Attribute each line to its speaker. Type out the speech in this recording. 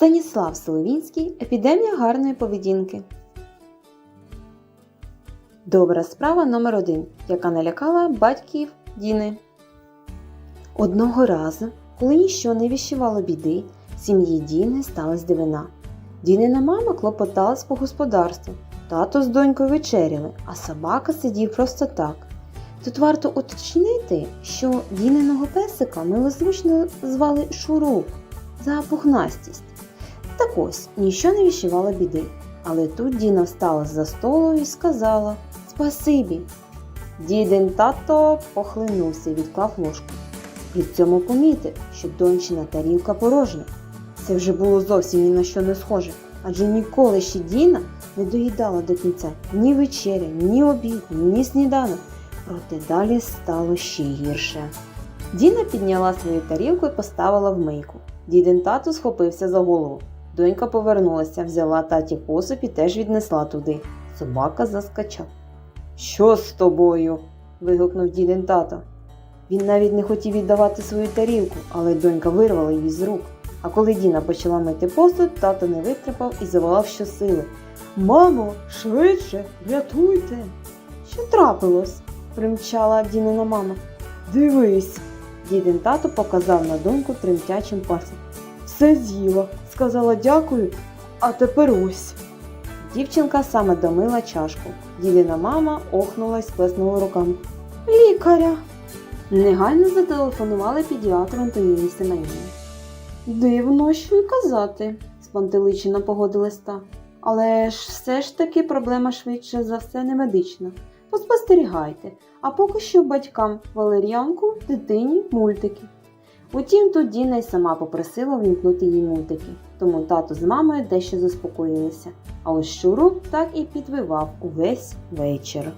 Speaker 1: Станіслав Соловінський Епідемія гарної поведінки. Добра справа номер один, яка налякала батьків Діни. Одного разу, коли ніщо не віщувало біди, сім'ї Діни сталася дивина. Дінина мама клопоталась по господарству, тато з донькою вечеряли, а собака сидів просто так. Тут варто уточнити, що Діниного песика милозвучно звали Шуруп за пухнастість. Так ось, ніщо не віщувало біди. Але тут Діна встала за столу і сказала Спасибі. Дідин тато похлинувся і відклав ложку. При цьому помітив, що дончина тарілка порожня. Це вже було зовсім ні на що не схоже, адже ніколи ще Діна не доїдала до кінця ні вечеря, ні обід, ні сніданок. Проте далі стало ще гірше. Діна підняла свою тарілку і поставила в мийку. Дідин тато схопився за голову. Донька повернулася, взяла таті посуд і теж віднесла туди. Собака заскачав. Що з тобою? вигукнув дідин тато. Він навіть не хотів віддавати свою тарілку, але донька вирвала її з рук. А коли Діна почала мити посуд, тато не витримав і заволав щосили. Мамо, швидше, рятуйте. Що трапилось? примчала Дінина мама. Дивись. Дідин тато показав на доньку тремтячим пальцем. Все з'їла, сказала дякую, а тепер ось. Дівчинка саме домила чашку. Дідина мама охнула й сплеснула руками. Лікаря. Негайно зателефонували педіатру Антоніні Семенівні. Дивно, що й казати, спантеличено погодилась та. Але ж все ж таки проблема швидше за все не медична. Поспостерігайте, а поки що батькам валер'янку, дитині мультики. Утім, тут Діна й сама попросила вімкнути їй мультики, тому тато з мамою дещо заспокоїлися, а ось Шуру так і підвивав увесь вечір.